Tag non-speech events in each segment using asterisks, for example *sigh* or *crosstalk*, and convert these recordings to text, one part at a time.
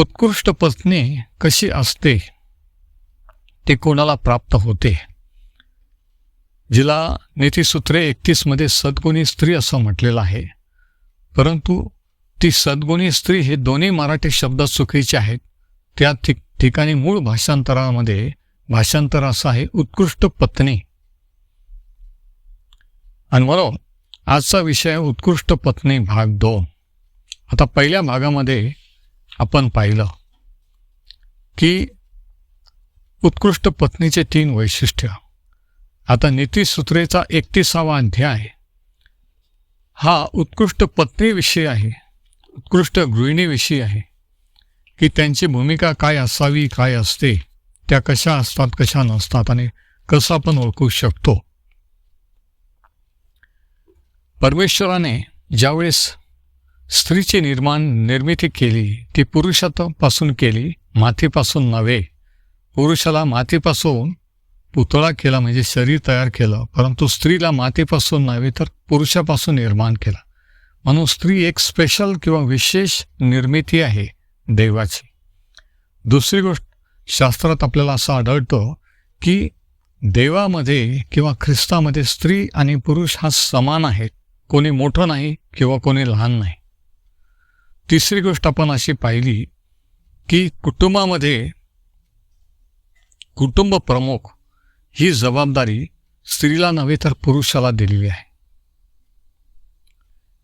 उत्कृष्ट पत्नी कशी असते ते कोणाला प्राप्त होते? जिला नीतीसूत्रे एकतीसमध्ये सद्गुणी स्त्री असं म्हटलेलं आहे. परंतु ती सद्गुणी स्त्री हे दोन्ही मराठी शब्द चुकीचे आहेत. त्या ठिकाणी मूळ भाषांतरामध्ये भाषांतर असं आहे उत्कृष्ट पत्नी. आणि आजचा विषय उत्कृष्ट पत्नी भाग दोन. आता पहिल्या भागामध्ये आपण पाहिलं की उत्कृष्ट पत्नीचे तीन वैशिष्ट्य. आता नीतीसूत्रेचा एकतीसावा अध्याय. हा उत्कृष्ट पत्नीविषयी आहे उत्कृष्ट गृहिणीविषयी आहे की त्यांची भूमिका काय असावी काय असते त्या कशा असतात कशा नसतात आणि कसं आपण ओळखू शकतो. परमेश्वराने ज्यावेळेस स्त्रीची निर्माण निर्मिती केली ती पुरुषापासून केली मातीपासून नव्हे. पुरुषाला मातीपासून पुतळा केला म्हणजे शरीर तयार केलं. परंतु स्त्रीला मातीपासून नव्हे तर पुरुषापासून निर्माण केला. म्हणून स्त्री एक स्पेशल किंवा विशेष निर्मिती आहे देवाची. दुसरी गोष्ट शास्त्रात आपल्याला असं आढळतं की देवामध्ये किंवा ख्रिस्तामध्ये स्त्री आणि पुरुष हा समान आहेत. कोणी मोठं नाही किंवा कोणी लहान नाही. तिसरी गोष्ट आपण अशी पाहिली की कुटुंबामध्ये कुटुंब प्रमुख ही जबाबदारी स्त्रीला नव्हे तर पुरुषाला दिलेली आहे.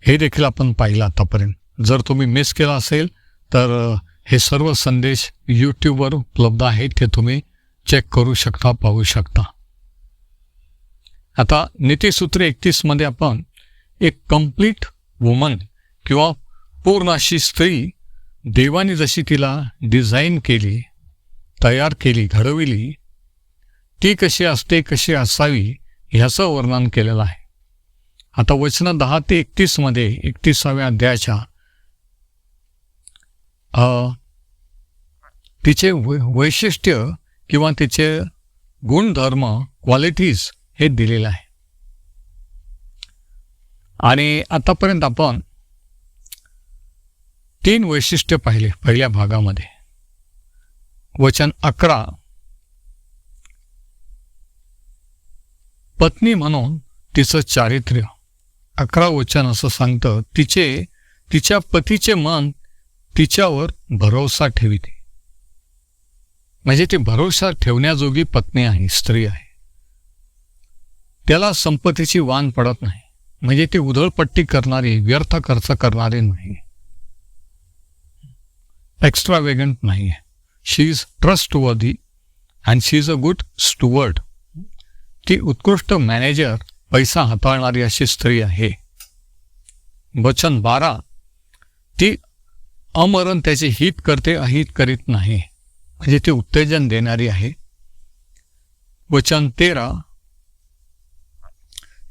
हे देखील आपण पाहिलं आतापर्यंत. जर तुम्ही मिस केला असेल तर हे सर्व संदेश यूट्यूबवर उपलब्ध आहेत ते तुम्ही चेक करू शकता पाहू शकता. आता नीतीसूत्र एकतीसमध्ये आपण एक कंप्लीट वुमन किंवा पूर्ण अशी स्त्री देवाने जशी तिला डिझाईन केली तयार केली घडविली ती कशी असते कशी असावी ह्याचं वर्णन केलेलं आहे. आता वचन दहा ते एकतीसमध्ये एकतीसाव्या अध्यायाच्या तिचे वै वैशिष्ट्य किंवा तिचे गुणधर्म क्वालिटीज हे दिलेलं आहे. आणि आतापर्यंत आपण तीन वैशिष्ट्य पाहिले पहिल्या भागामध्ये. वचन अकरा. पत्नी म्हणून तिचं चारित्र्य. अकरा वचन असं सांगतं तिचे तिच्या पतीचे मन तिच्यावर भरोसा ठेविते. म्हणजे ती भरोसा ठेवण्याजोगी पत्नी आहे स्त्री आहे. त्याला संपत्तीची वाण पडत नाही. म्हणजे ती उधळपट्टी करणारी व्यर्थ खर्च करणारी नाही. एक्स्ट्रा वेगंट नाही आहे she is trustworthy and she is a good steward ती उत्कृष्ट मॅनेजर पैसा हाताळणारी अशी स्त्री आहे वचन बारा ती अमरण त्याचे हित करते अहित करीत नाही म्हणजे ती उत्तेजन देणारी आहे वचन तेरा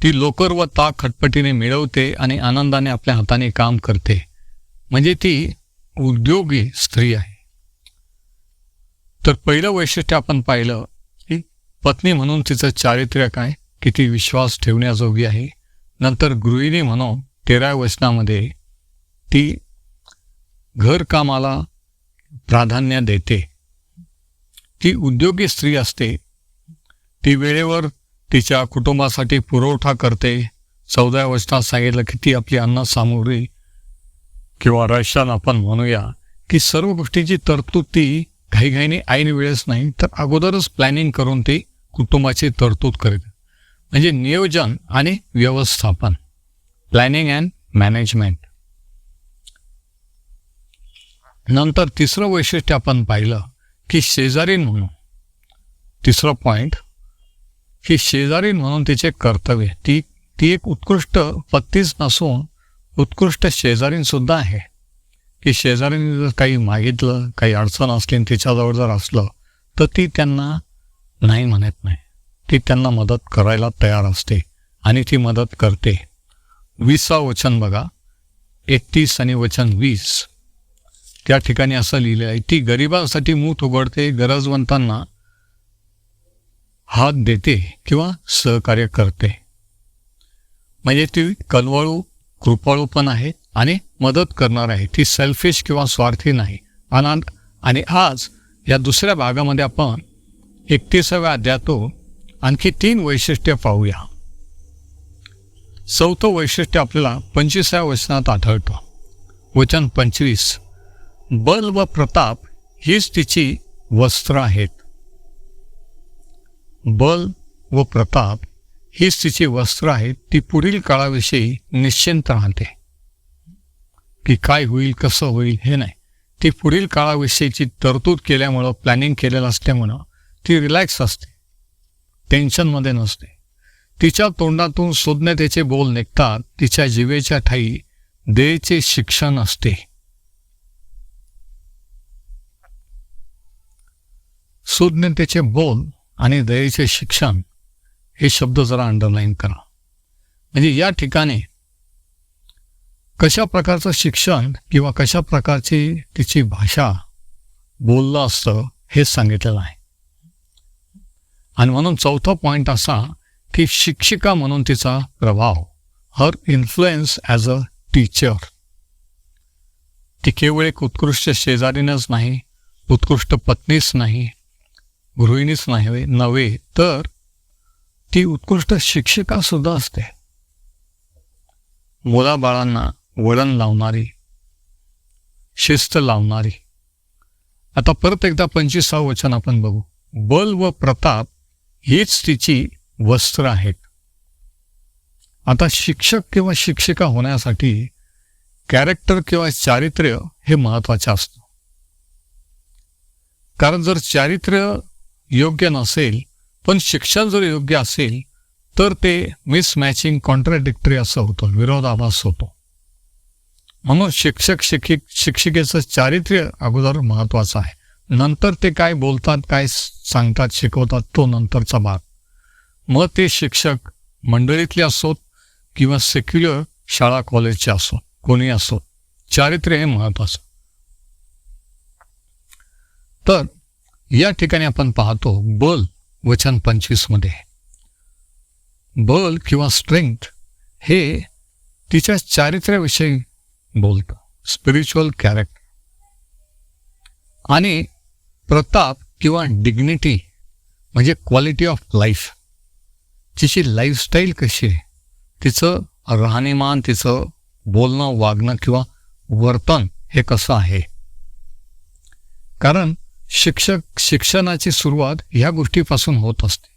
ती लोकर व ताक खटपटीने मिळवते आणि आनंदाने आपल्या हाताने काम करते म्हणजे ती उद्योगी स्त्री आहे. तर पहिलं वैशिष्ट्य आपण पाहिलं की पत्नी म्हणून तिचं चारित्र्य काय किती विश्वास ठेवण्याजोगी आहे. नंतर गृहिणी म्हणून तेरा वचनामध्ये ती घरकामाला प्राधान्य देते. ती उद्योगी स्त्री असते. ती वेळेवर तिच्या कुटुंबासाठी पुरवठा करते. चौदा वचनात सांगितलं की ती आपली अन्नसामुग्री किंवा रशन आपण म्हणूया की सर्व गोष्टीची तरतूद ती घाईघाईने ऐन वेळेस नाही तर अगोदरच प्लॅनिंग करून ती कुटुंबाची तरतूद करीत. म्हणजे नियोजन आणि व्यवस्थापन. प्लॅनिंग अँड मॅनेजमेंट नंतर तिसरं वैशिष्ट्य आपण पाहिलं की शेजारीन म्हणून. तिसरा पॉईंट की शेजारीन म्हणून तिचे कर्तव्य. ती ती एक उत्कृष्ट पत्तीच नसून उत्कृष्ट शेजारीनसुद्धा आहे. की शेजारीने जर काही मागितलं काही अडचण असली आणि तिच्याजवळ जर असलं तर ती त्यांना नाही म्हणत नाही. ती त्यांना मदत करायला तयार असते आणि ती मदत करते. वीसा वचन बघा. एकतीस आणि वचन वीस. त्या ठिकाणी असं लिहिलं आहे ती गरिबांसाठी मूठ उघडते गरजवंतांना हात देते किंवा सहकार्य करते. म्हणजे ती कलवळू कृपाळू पण आहे आणि मदत करणार आहे. ती सेल्फिश किंवा स्वार्थी नाही. आणि आणि आज या दुसऱ्या भागामध्ये आपण एकतीसाव्या अध्यातो आणखी तीन वैशिष्ट्य पाहूया. चौथं वैशिष्ट्य आपल्याला पंचवीसाव्या वचनात आढळतो. वचन पंचवीस. बल व प्रताप हीच तिची वस्त्र आहेत. बल व प्रताप हीच तिची वस्त्र आहेत ती पुढील काळाविषयी निश्चिंत राहते. की काय होईल कसं होईल हे नाही. ती पुढील काळाविषयीची तरतूद केल्यामुळं प्लॅनिंग केलेलं असल्यामुळं ती रिलॅक्स असते. टेन्शनमध्ये नसते. तिच्या तोंडातून सुज्ञतेचे बोल निघतात तिच्या जिवेच्या ठाई देचे शिक्षण असते. सुज्ञतेचे बोल आणि दयेचे शिक्षण हे शब्द जरा अंडरलाईन करा. म्हणजे या ठिकाणी कशा प्रकारचं शिक्षण किंवा कशा प्रकारची तिची भाषा बोललं असतं हे सांगितलेलं आहे. आणि म्हणून चौथा पॉईंट असा की शिक्षिका म्हणून तिचा प्रभाव her influence as a teacher ती केवळ एक उत्कृष्ट शेजारीनच नाही उत्कृष्ट पत्नीच नाही गृहिणीच नाही नव्हे तर ती उत्कृष्ट शिक्षिका सुद्धा असते. मुलाबाळांना वळण लावणारी शिस्त लावणारी. आता परत एकदा पंचवीसावं वचन आपण बघू. बल व प्रताप हीच तिची वस्त्र आहेत. आता शिक्षक किंवा शिक्षिका होण्यासाठी कॅरेक्टर किंवा चारित्र्य हे महत्त्वाचे असतं. कारण जर चारित्र्य योग्य नसेल पण शिक्षण जर योग्य असेल तर ते मिसमॅचिंग कॉन्ट्राडिक्टरी असं होतं विरोधाभास होतो. म्हणून शिक्षक शिक्षिक शिक्षिकेचं चारित्र्य अगोदर महत्वाचं आहे. नंतर ते काय बोलतात काय सांगतात शिकवतात तो नंतरचा भाग. मग ते शिक्षक मंडळीतले असोत किंवा सेक्युलर शाळा कॉलेजचे असोत कोणी असोत चारित्र्य हे महत्वाचं तर या ठिकाणी आपण पाहतो बल वचन पंचवीसमध्ये बल किंवा स्ट्रेंथ हे तिच्या चारित्र्याविषयी बोलतं. स्पिरिच्युअल कॅरेक्टर आणि प्रताप किंवा डिग्निटी म्हणजे क्वालिटी ऑफ लाईफ तिची लाईफस्टाईल कशी आहे तिचं राहणीमान तिचं बोलणं वागणं किंवा वर्तन हे कसं आहे? कारण शिक्षक शिक्षणाची सुरुवात ह्या गोष्टीपासून होत असते.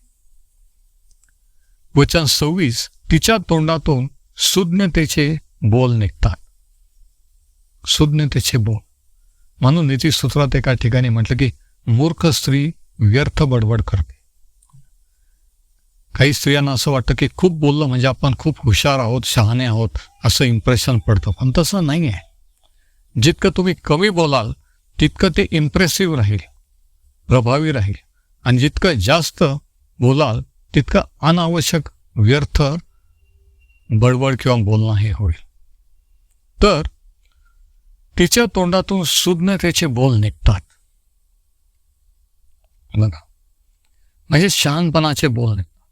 वचन सव्वीस तिच्या तोंडातून सुज्ञतेचे बोल निघतात. सुज्ञतेचे बोल. म्हणून नीतीसूत्रात एका ठिकाणी म्हटलं की मूर्ख स्त्री व्यर्थ बडबड करते. काही स्त्रियांना असं वाटतं की खूप बोललं म्हणजे आपण खूप हुशार आहोत शहाणे आहोत असं इम्प्रेशन पडतं. पण तसं नाही आहे जितकं तुम्ही कमी बोलाल तितकं ते इम्प्रेसिव्ह राहील प्रभावी राहील. आणि जितकं जास्त बोलाल तितकं अनावश्यक व्यर्थ बडबड किंवा बोलणं हे होईल. तर तिच्या तोंडातून सुज्ञतेचे बोल निघतात. बघा. म्हणजे शहाणपणाचे बोल निघतात.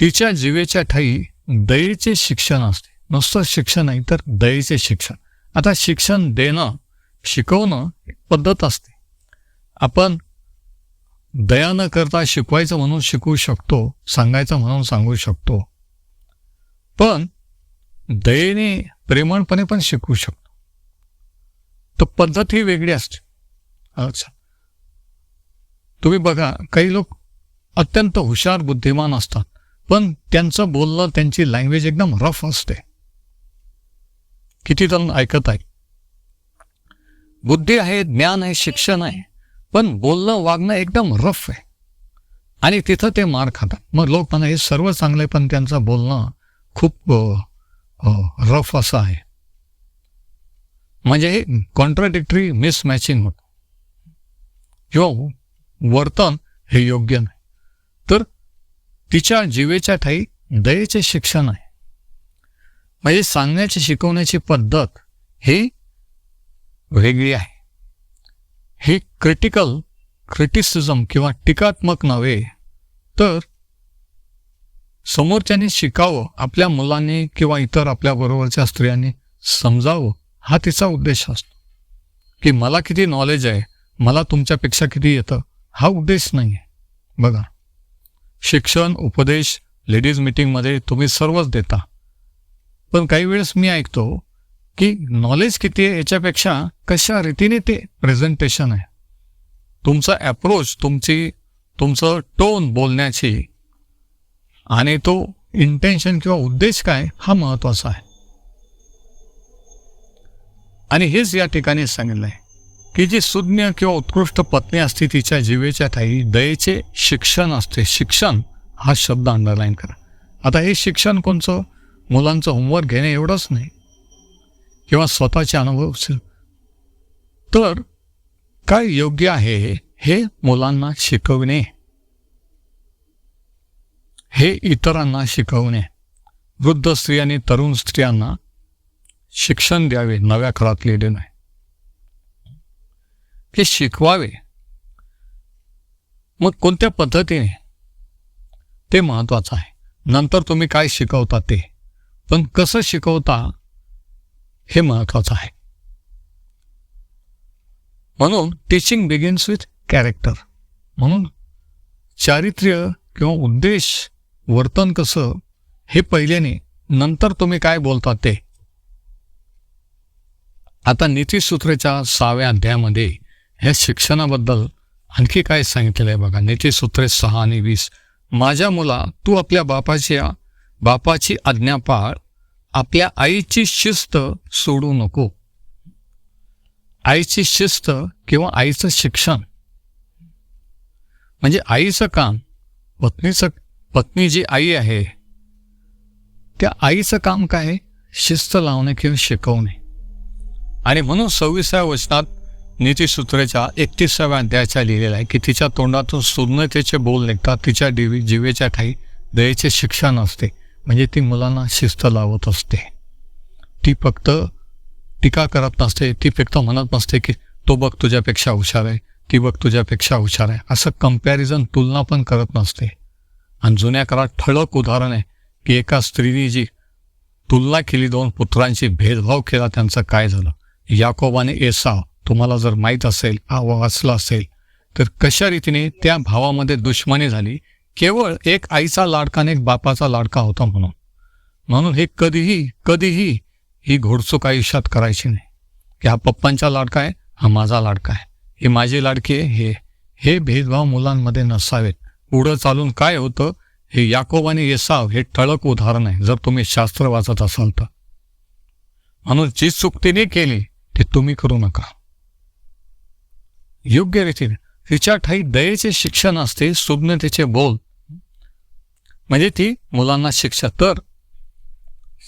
तिच्या जीवेच्या ठाई दयेचे शिक्षण असते. नुसतं शिक्षण नाही तर दयेचे शिक्षण. आता शिक्षण देणं शिकवणं एक पद्धत असते. आपण दया न करता शिकवायचं म्हणून शिकवू शकतो सांगायचं म्हणून सांगू शकतो. पण दयेने प्रेमळपणे पण शिकवू शकतो. तर पद्धत ही वेगळी असते. अच्छा. तुम्ही बघा काही लोक अत्यंत हुशार बुद्धिमान असतात. पण त्यांचं बोलणं त्यांची लँग्वेज एकदम रफ असते. किती जण ऐकत आहे बुद्धी आहे ज्ञान आहे शिक्षण आहे. पण बोलणं वागणं एकदम रफ आहे. आणि तिथं ते मार खातात. मग लोक म्हणा हे सर्व चांगले पण त्यांचं बोलणं खूप रफ असं आहे. म्हणजे हे कॉन्ट्राडिक्टरी मिसमॅचिंग होतं. किंवा वर्तन हे योग्य नाही. तर तिच्या जीवेच्या ठाई दयेचे शिक्षण आहे. म्हणजे सांगण्याची शिकवण्याची पद्धत ही वेगळी आहे. हे क्रिटिकल क्रिटिसिझम किंवा टीकात्मक नव्हे तर समोरच्याने शिकावं आपल्या मुलांनी किंवा इतर आपल्या बरोबरच्या स्त्रियांनी समजावं हा तिचा उद्देश असतो. की मला किती नॉलेज आहे मला तुमच्यापेक्षा किती येतं हा उद्देश नाही आहे बघा शिक्षण उपदेश लेडीज मीटिंगमध्ये तुम्ही सर्वच देता. पण काही वेळेस मी ऐकतो की नॉलेज किती आहे याच्यापेक्षा कशा रीतीने ते प्रेझेंटेशन आहे. तुमचा अप्रोच तुमची तुमचं टोन बोलण्याची आणि तो इंटेन्शन किंवा उद्देश काय हा महत्त्वाचा आहे. आणि हेच या ठिकाणी सांगितलं आहे की जी सुज्ञ किंवा उत्कृष्ट पत्नी असते तिच्या जीवेच्या ठाई दयेचे शिक्षण असते. शिक्षण हा शब्द अंडरलाईन करा. आता हे शिक्षण कोणचं? मुलांचं होमवर्क घेणे एवढंच नाही. किंवा स्वतःचे अनुभव असेल. तर काय योग्य आहे हे? मुलांना शिकवणे. हे इतरांना शिकवणे. वृद्ध स्त्री आणि तरुण स्त्रियांना शिक्षण द्यावे नव्या काळात लिहिले नाही. हे शिकवावे. मग कोणत्या पद्धतीने? ते महत्वाचं आहे. नंतर तुम्ही काय शिकवता ते? पण कसं शिकवता? हे महत्वाचं आहे. म्हणून टीचिंग बिगिन्स विथ कॅरेक्टर म्हणून चारित्र्य किंवा उद्देश वर्तन कसं हे पहिल्याने नंतर तुम्ही काय बोलता ते. आता नीतीसूत्रेच्या सहाव्या अध्यायामध्ये ह्या शिक्षणाबद्दल आणखी काय सांगितलेलं आहे बघा नीतीसूत्रे सहा आणि वीस. माझ्या मुला तू आपल्या बापाच्या बापाची आज्ञा पाळ आपल्या आईची शिस्त सोडू नको. आईची शिस्त किंवा आईचं शिक्षण. म्हणजे आईचं काम पत्नीचं पत्नी जी आई आहे त्या आईचं काम काय आहे? शिस्त लावणे किंवा शिकवणे. आणि म्हणून सव्वीसाव्या वचनात नीतीसूत्रेच्या एकतीसाव्या अध्यायाच्या लिहिलेला आहे की तिच्या तोंडातून सुज्ञतेचे बोल निघतात तिच्या डिवी जीवेच्या ठाई दयेचे शिक्षण असते. म्हणजे ती मुलांना शिस्त लावत असते. ती फक्त टीका करत नसते ती फक्त म्हणत नसते की तो बघ तुझ्यापेक्षा हुशार आहे ती बघ तुझ्यापेक्षा हुशार आहे. असं कंपॅरिझन तुलना पण करत नसते. आणि जुन्या काळात ठळक उदाहरण आहे की एका स्त्रीने जी तुलना केली दोन पुत्रांशी भेदभाव केला त्यांचं काय झालं? याकोबाने एसाव तुम्हाला जर माहीत असेल वाचलं असेल तर कशा रीतीने त्या भावामध्ये दुश्मनी झाली केवळ एक आईचा लाडका आणि एक बापाचा लाडका होता म्हणून. म्हणून हे कधीही कधीही ही घोडचूक आयुष्यात करायची नाही. की हा पप्पांचा लाडका आहे हा माझा लाडका आहे. ही माझी लाडकी आहे हे हे भेदभाव मुलांमध्ये नसावेत. पुढं चालून काय होतं हे याकोब आणि येसाव हे ठळक उदाहरण आहे जर तुम्ही शास्त्र वाचत असाल तर. म्हणून जी चूक तिने केली ती तुम्ही करू नका. योग्य रीतीने तिच्या ठाई दयेचे शिक्षण असते सुज्ञतेचे बोल म्हणजे ती मुलांना शिक्षा. तर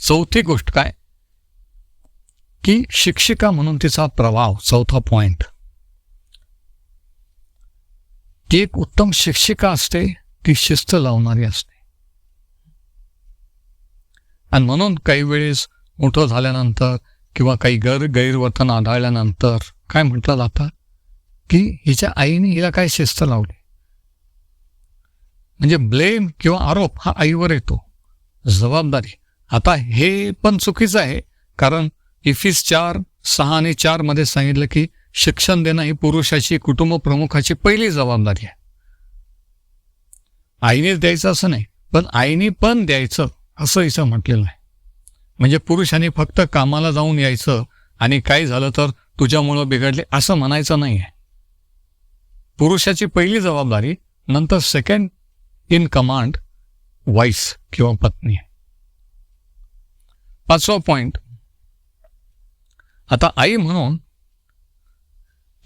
चौथी गोष्ट काय? की शिक्षिका म्हणून तिचा प्रभाव चौथा पॉइंट ती एक उत्तम शिक्षिका असते ती शिस्त लावणारी असते. आणि म्हणून काही वेळेस मोठं झाल्यानंतर किंवा काही गैर गैरवर्तन आढळल्यानंतर काय म्हटलं जातं? की हिच्या आईने हिला काय शिस्त लावली? म्हणजे ब्लेम किंवा आरोप हा आईवर येतो. जबाबदारी. आता हे पण चुकीचं आहे कारण इफिस चार सहा आणि चारमध्ये सांगितलं की शिक्षण देणं ही पुरुषाची कुटुंब प्रमुखाची पहिली जबाबदारी आहे. आईनेच द्यायचं असं नाही पण आईने पण द्यायचं असं इथं म्हटलेलं आहे. म्हणजे पुरुषांनी फक्त कामाला जाऊन यायचं आणि काय झालं तर तुझ्यामुळं बिघडले असं म्हणायचं नाही आहे पुरुषाची पहिली जबाबदारी नंतर सेकंड इन कमांड वाईस किंवा पत्नी आहे पाचवा पॉइंट आता आई म्हणून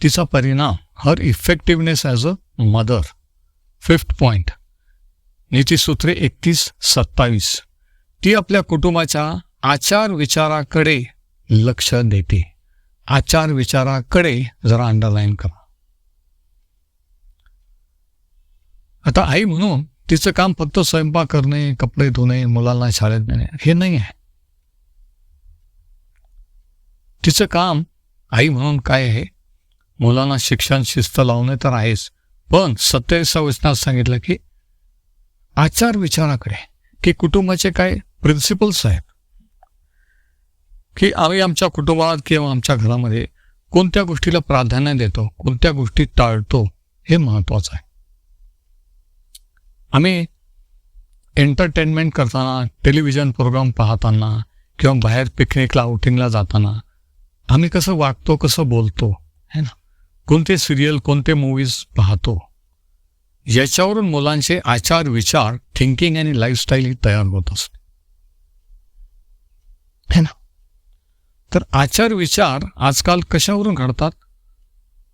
तिचा परिणाम her effectiveness as a mother fifth point नीतीसूत्रे एकतीस सत्तावीस. ती आपल्या कुटुंबाच्या आचार विचाराकडे लक्ष देते. आचार विचाराकडे जरा अंडरलाईन करा. आता आई म्हणून तिचं काम फक्त स्वयंपाक करणे कपडे धुणे मुलांना शाळेत नेणे हे नाही आहे. तिचं काम आई म्हणून काय आहे? मुलांना शिक्षण शिस्त लावणे तर आहेच पण सत्तेचा वचनात सांगितलं की आचार विचाराकडे की कुटुंबाचे काय प्रिन्सिपल्स आहेत की आम्ही आमच्या कुटुंबात किंवा आमच्या घरामध्ये कोणत्या गोष्टीला प्राधान्य देतो कोणत्या गोष्टी टाळतो हे महत्वाचं आहे. आम्ही एंटरटेनमेंट करताना टेलिव्हिजन प्रोग्राम पाहताना किंवा बाहेर पिकनिकला आउटिंगला जाताना आम्ही कसं वागतो कसं बोलतो है ना? कोणते सिरियल कोणते मूवीज पाहतो याच्यावरून मुलांचे आचार विचार थिंकिंग आणि लाईफस्टाईल ही तयार होत असते. है ना? तर आचार विचार आजकाल कशावरून घडतात?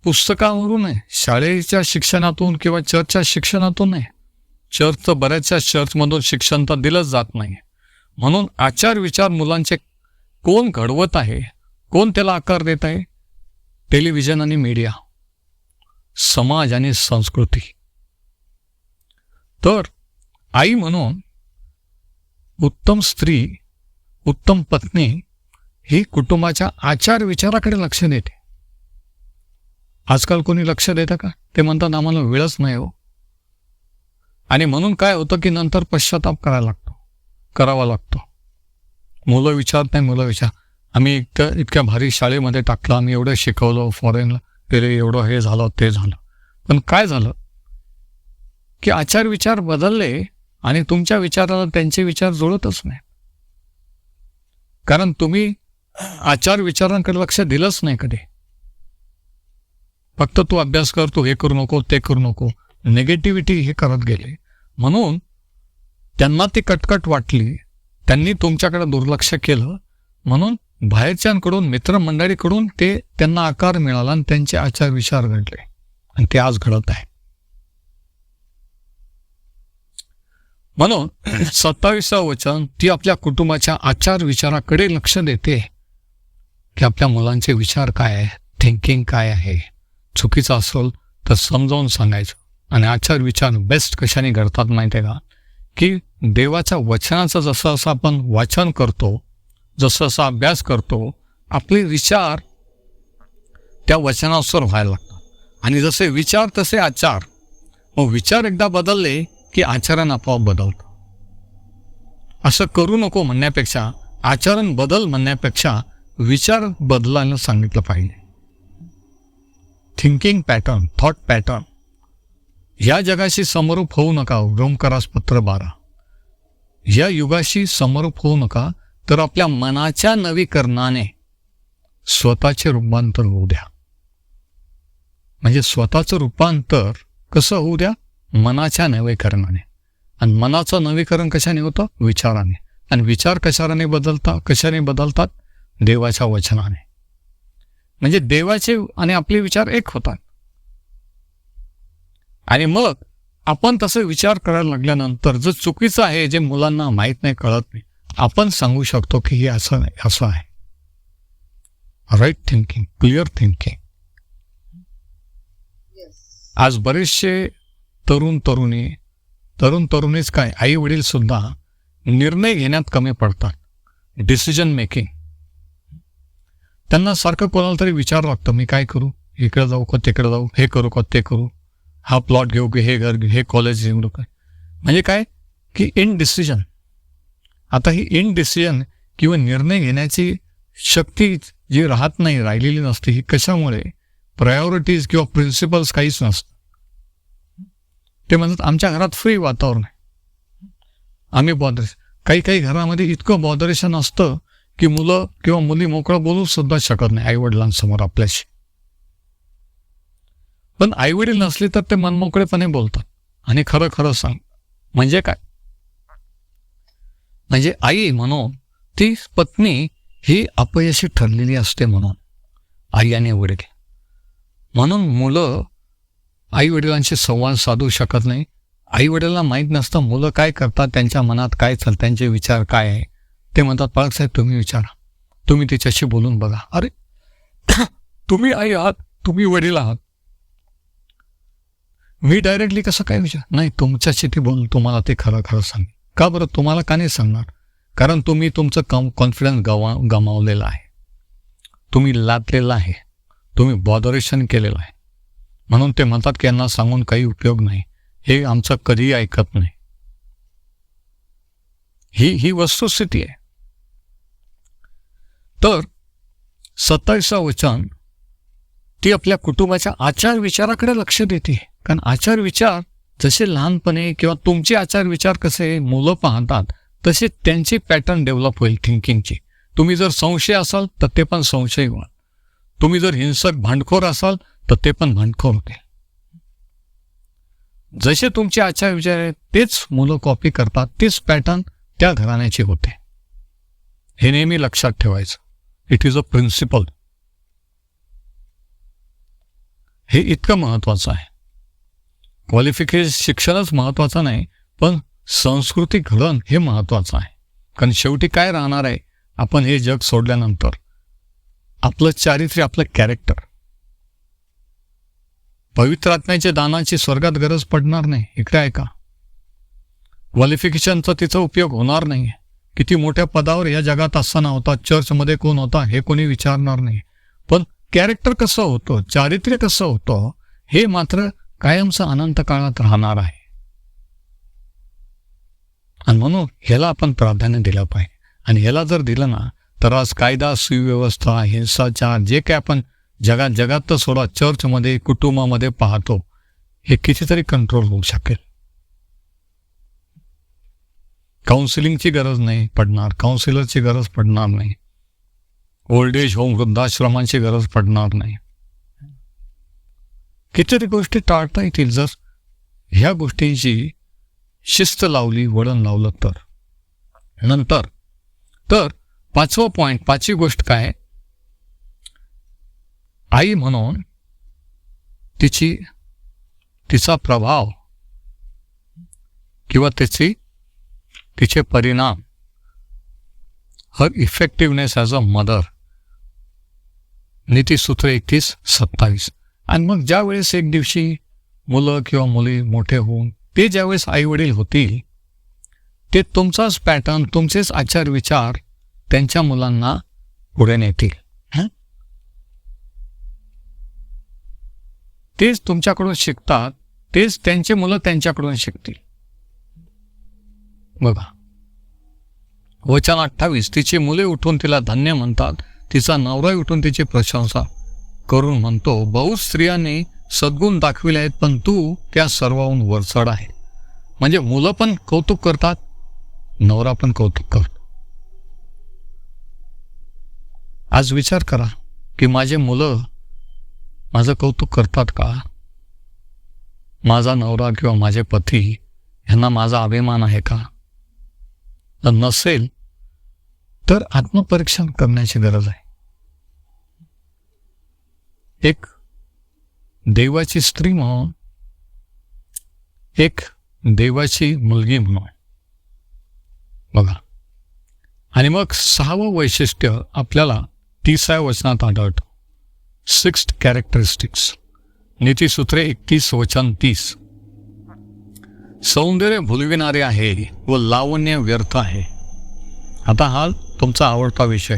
पुस्तकावरून आहे शाळेच्या शिक्षणातून किंवा चर्चच्या शिक्षणातून नाही चर्चचं बऱ्याचशा चर्चमधून शिक्षण तर दिलंच जात नाही म्हणून आचार विचार मुलांचे कोण घडवत आहे? कोण त्याला आकार देत आहे? टेलिव्हिजन आणि मीडिया. समाज आणि संस्कृती. तर आई म्हणून उत्तम स्त्री उत्तम पत्नी ही कुटुंबाच्या आचार विचाराकडे लक्ष देते. आजकाल कोणी लक्ष देतं का? ते म्हणतात आम्हाला वेळच नाही हो. आणि म्हणून काय होतं की नंतर पश्चाताप करायला लागतो. करावा लागतो. मुलं विचारत नाही मुलं विचार. आम्ही इतक्या इतक्या भारी शाळेमध्ये टाकलं आम्ही एवढं शिकवलं फॉरेनला गेले एवढं हे झालं ते झालं. पण काय झालं? की आचार विचार बदलले आणि तुमच्या विचाराला त्यांचे विचार जुळतच नाही. कारण तुम्ही आचार विचारांकडे लक्ष दिलंच नाही कधी. फक्त तू अभ्यास कर तू हे करू नको ते करू नको. निगेटिव्हिटी हे करत गेले. म्हणून त्यांना ती कटकट वाटली. त्यांनी तुमच्याकडे दुर्लक्ष केलं. म्हणून बाहेरच्यांकडून मित्रमंडळीकडून ते त्यांना आकार मिळाला आणि त्यांचे आचार विचार घडले. आणि ते आज घडत आहे. म्हणून सत्तावीसावं वचन ती आपल्या कुटुंबाच्या आचार विचाराकडे लक्ष देते. की आपल्या मुलांचे विचार काय आहे थिंकिंग काय आहे? चुकीचं असेल तर समजावून सांगायचं. आणि आचार विचार बेस्ट कशाने घडतात माहिती आहे का? की देवाच्या वचनाचं जसं असं आपण वाचन करतो जसं असा अभ्यास करतो आपले विचार त्या वचनानुसार व्हायला लागतात. आणि जसे विचार तसे आचार. मग विचार एकदा बदलले की आचरण आपोआप बदलतं. असं करू नको म्हणण्यापेक्षा आचरण बदल म्हणण्यापेक्षा विचार बदलायला सांगितलं पाहिजे. थिंकिंग पॅटर्न थॉट पॅटर्न या जगाशी समरूप होऊ नका रोमकरास पत्र बारा. या युगाशी समरूप होऊ नका तर आपल्या मनाच्या नवीकरणाने स्वतःचे रूपांतर होऊ द्या. म्हणजे स्वतःचं रूपांतर कसं होऊ द्या? मनाच्या नवीकरणाने. आणि मनाचं नवीकरण कशाने होतं? विचाराने. आणि विचार कशाने बदलता कशाने बदलतात? देवाच्या वचनाने. म्हणजे देवाचे आणि आपले विचार एक होतात. आणि मग आपण तसं विचार करायला लागल्यानंतर जर चुकीचं आहे जे मुलांना माहीत नाही कळत नाही आपण सांगू शकतो की हे असं नाही असं आहे. राईट थिंकिंग क्लिअर थिंकिंग आज बरेचसे तरुण तरुणी तरुण तरुणीच काय आई वडील सुद्धा निर्णय घेण्यात कमी पडतात. डिसिजन मेकिंग त्यांना सारखं कोणाला तरी विचार लागतं मी काय करू? इकडे जाऊ का तिकडे जाऊ? हे करू का ते करू? हा प्लॉट घेऊ की हे घर घेऊ हे कॉलेज घेऊ काय म्हणजे काय? की इन डिसिजन आता ही इन डिसिजन किंवा निर्णय घेण्याची शक्ती जी राहत नाही राहिलेली नसते ही कशामुळे? प्रायोरिटीज किंवा प्रिन्सिपल्स काहीच नसतं. ते म्हणतात आमच्या घरात फ्री वातावरण आहे. आम्ही बॉदरेशन काही काही घरामध्ये इतकं बॉदरेशन असतं की मुलं किंवा मुली मोकळं बोलू सुद्धा शकत नाही आईवडिलांसमोर आपल्याशी. पण आई वडील नसले तर ते मनमोकळेपणे बोलतात. आणि खरं खरं सांग म्हणजे काय? म्हणजे आई म्हणून ती पत्नी ही अपयशी ठरलेली असते म्हणून आई आणि वडील. म्हणून मुलं आई वडिलांशी संवाद साधू शकत नाही. आई वडिलांना माहीत नसतं मुलं काय करतात त्यांच्या मनात काय चाल त्यांचे विचार काय आहे. ते म्हणतात पाळकसाहेब तुम्ही विचारा. तुम्ही तिच्याशी बोलून बघा. अरे *coughs* तुम्ही आई आहात तुम्ही वडील आहात. मी डायरेक्टली कसं काय विचार? नाही तुमच्याशी ती बोलून तुम्हाला ते खरं खरं सांग का बरं? तुम्हाला का नाही सांगणार? कारण तुम्ही तुमचं कम कॉन्फिडन्स गवा गमावलेलं आहे. तुम्ही लादलेलं आहे. तुम्ही बॉदरेशन केलेलं आहे. म्हणून ते म्हणतात की यांना सांगून काही उपयोग नाही. हे आमचं कधीही ऐकत नाही. ही ही वस्तुस्थिती आहे. तर सत्तावीसा वचन ती आपल्या कुटुंबाच्या आचार विचाराकडे लक्ष देते. कारण आचार विचार जसे लहानपणे किंवा तुमचे आचार विचार कसे मुलं पाहतात तसे त्यांची पॅटर्न डेव्हलप होईल थिंकिंगची तुम्ही जर संशय असाल तर ते पण संशय व्हाल तुम्ही जर हिंसक भांडखोर असाल तर ते पण भांडखोर होते जसे तुमचे आचार विचार आहेत तेच मुलं कॉपी करतात तेच पॅटर्न त्या घराण्याचे होते. हे नेहमी लक्षात ठेवायचं. इट इज अ प्रिन्सिपल हे इतकं महत्वाचं आहे. क्वालिफिकेशन शिक्षणच महत्त्वाचं नाही पण संस्कृती घडण हे महत्त्वाचं आहे. कारण शेवटी काय राहणार आहे? आपण हे जग सोडल्यानंतर. आपलं चारित्र्य आपलं कॅरेक्टर पवित्र आत्म्याच्या दानाची स्वर्गात गरज पडणार नाही. इकडे आहे का क्वालिफिकेशनचा तिचा उपयोग होणार नाही किती मोठ्या पदावर या जगात असताना होता चर्चमध्ये कोण होता हे कोणी विचारणार नाही. कॅरेक्टर कसं होतं चारित्र्य कसं होतं हे मात्र कायमचं अनंत काळात राहणार आहे. आणि म्हणून ह्याला आपण प्राधान्य दिलं पाहिजे. आणि ह्याला जर दिलं ना तर आज कायदा सुव्यवस्था हिंसाचार जे काय आपण जगात जगात तर सोडा चर्चमध्ये कुटुंबामध्ये पाहतो हे कितीतरी कंट्रोल होऊ शकेल. काउन्सिलिंगची गरज नाही पडणार काउन्सिलरची गरज पडणार नाही. ओल्ड एज होम वृद्धाश्रमांची गरज पडणार नाही. कितीतरी गोष्टी टाळता येतील. जर ह्या गोष्टींची शिस्त लावली वळण लावलं तर. नंतर. तर पाचवं पॉईंट पाचवी गोष्ट काय? आई म्हणून तिची तिचा प्रभाव किंवा त्याची तिचे परिणाम her effectiveness as a mother नीतीसूत्र एकतीस सत्तावीस आणि मग ज्यावेळेस एक दिवशी मुलं किंवा मुली मोठे होऊन ते ज्यावेळेस आईवडील होतील ते तुमचाच पॅटर्न तुमचेच आचार विचार त्यांच्या मुलांना पुढे नेतील हं? तेच तुमच्याकडून शिकतात तेच त्यांचे मुलं त्यांच्याकडून शिकतील बघा वचन अठ्ठावीस तिची मुले उठून तिला धन्य म्हणतात तिचा नवरा उठून तिची प्रशंसा करून म्हणतो बहु स्त्रियांनी सद्गुण दाखविले आहेत पण तू त्या सर्वाहून वरचढ आहे. म्हणजे मुलं पण कौतुक करतात नवरा पण कौतुक करतो. आज विचार करा की माझे मुलं माझं कौतुक करतात का? माझा नवरा किंवा माझे पती यांना माझा अभिमान आहे का? नसेल तर आत्मपरीक्षण करण्याची गरज आहे. एक देवाची स्त्री म्हणून एक देवाची मुलगी म्हणून. बघा. आणि मग सहावं वैशिष्ट्य आपल्याला तिसाव्या वचनात आढळतं. सिक्स्थ कॅरेक्टरिस्टिक्स नीतीसूत्रे एकतीस वचन तीस. सौंदर्य भुलविणारे आहे व लावण्य व्यर्थ आहे. आता हा तुमचा आवडता विषय.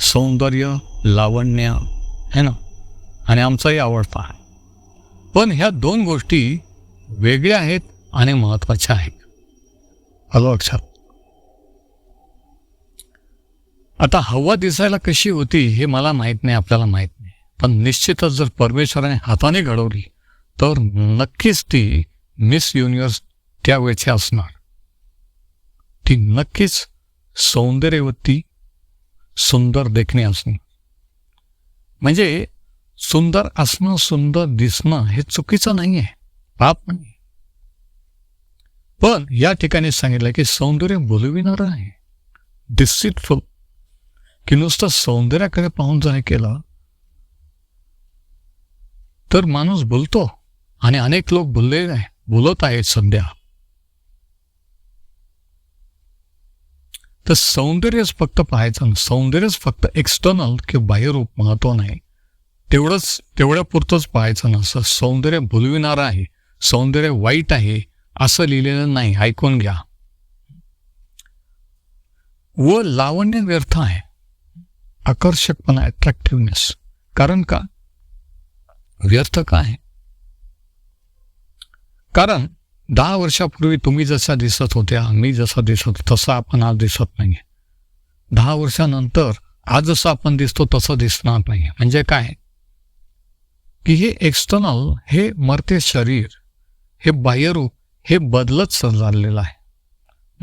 सौंदर्य लावण्य है ना? आणि आमचाही आवडता आहे. पण ह्या दोन गोष्टी वेगळ्या आहेत आणि महत्त्वाच्या आहेत. हॅलो अक्षर आता हवा दिसायला कशी होती हे मला माहीत नाही आपल्याला माहीत नाही. पण निश्चितच जर परमेश्वराने हाताने घडवली तर नक्कीच ती मिस युनिव्हर्स त्यावेळची असणार. ती नक्कीच सौंदर्यवती सुंदर देखणे असणं म्हणजे सुंदर असणं सुंदर दिसणं हे चुकीचं नाही आहे पाप नाही पण या ठिकाणी सांगितलं की सौंदर्य बोलविणार आहे. डिसिटफुल की नुसतं सौंदर्याकडे पाहून जर केलं तर माणूस बोलतो. आणि अनेक लोक बोलले आहे बोलत आहेत सध्या. तर सौंदर्यच फक्त पाहायचं सौंदर्यच फक्त एक्सटर्नल किंवा बाह्यरूप महत्त्व नाही. तेवढंच तेवढ्यापुरतंच पाहायचं नसतं सौंदर्य भुलविणारं आहे. सौंदर्य वाईट आहे असं लिहिलेलं नाही. ऐकून घ्या. व लावण्य व्यर्थ आहे. आकर्षकपणा अट्रॅक्टिव्हनेस कारण का? व्यर्थ काय कारण दहा वर्षापूर्वी तुम्ही जसा दिसत होत्या मी जसा दिसत तसा आपण आज दिसत नाही दहा वर्षानंतर आज जसं आपण दिसतो तसं दिसणार नाही म्हणजे काय? की हे एक्सटर्नल हे मरते शरीर हे बाह्यरूप हे बदलत चाललेलं आहे.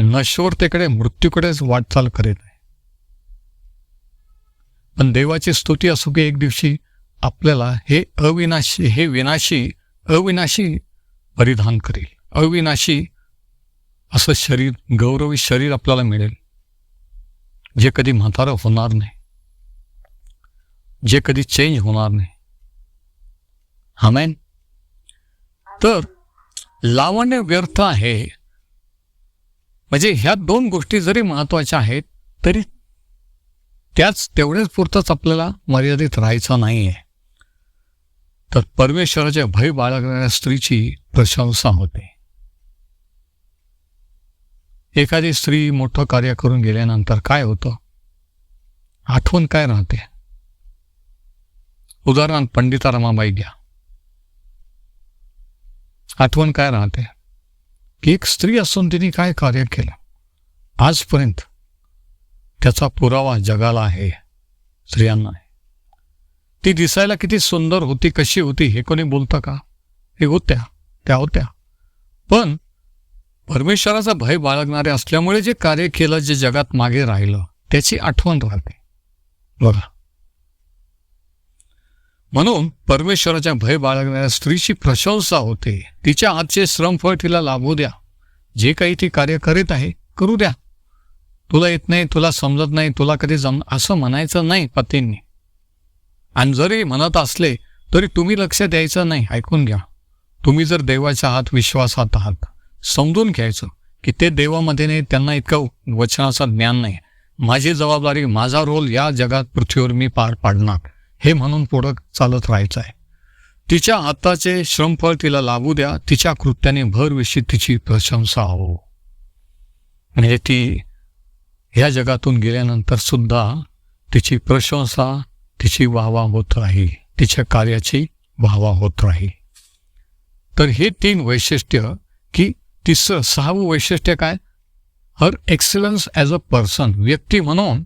नश्वरतेकडे मृत्यूकडेच वाटचाल करीत आहे. पण देवाची स्तुती असो की एक दिवशी आपल्याला हे अविनाशी हे विनाशी अविनाशी परिधान करेल. अविनाशी असं शरीर गौरवी शरीर आपल्याला मिळेल. जे कधी म्हातारं होणार नाही. जे कधी चेंज होणार नाही. हमेन तर लावण्य व्यर्थ आहे. म्हणजे ह्या दोन गोष्टी जरी महत्त्वाच्या आहेत तरी त्याच तेवढ्याच पुरतंच आपल्याला मर्यादित राहायचं नाही आहे तर परमेश्वराच्या भय बाळगणाऱ्या स्त्रीची प्रशंसा होते. एखादी स्त्री मोठं कार्य करून गेल्यानंतर काय होतं? आठवण काय राहते? उदाहरणार्थ पंडिता रमाबाई घ्या. आठवण काय राहते? की एक स्त्री असून तिने काय कार्य केलं? आजपर्यंत त्याचा पुरावा जगाला आहे स्त्रियांना आहे. ती दिसायला किती सुंदर होती कशी होती हे कोणी बोलतं का? हे होत्या त्या होत्या. पण परमेश्वराचा भय बाळगणारे असल्यामुळे जे कार्य केलं जे जगात मागे राहिलं त्याची आठवण राहते. बघा. म्हणून परमेश्वराच्या भय बाळगणाऱ्या स्त्रीची प्रशंसा होते. तिच्या आजचे श्रमफळ तिला लाभू द्या. जे काही ती कार्य करीत आहे करू द्या. तुला येत नाही तुला समजत नाही तुला कधी जम असं म्हणायचं नाही पतींनी. आणि जरी म्हणत असले तरी तुम्ही लक्ष द्यायचं नाही. ऐकून घ्या. तुम्ही जर देवाच्या आत विश्वासात आहात समजून घ्यायचं की ते देवामध्ये नाही त्यांना इतकं वचनाचं ज्ञान नाही. माझी जबाबदारी माझा रोल या जगात पृथ्वीवर मी पार पाडणार हे म्हणून पुढं चालत राहायचं आहे. तिच्या हाताचे श्रमफळ तिला लाभू द्या तिच्या कृत्याने भरविषयी तिची प्रशंसा हो. म्हणजे ती ह्या जगातून गेल्यानंतर सुद्धा तिची प्रशंसा तिची वाहवा होत राही तिच्या कार्याची वाहवा होत राही. तर हे तीन वैशिष्ट्य की तिसरं सहावं वैशिष्ट्य काय? Her excellence as a person व्यक्ती म्हणून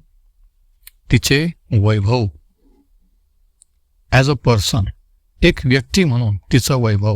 तिचे वैभव. ॲज अ पर्सन एक व्यक्ती म्हणून तिचं वैभव.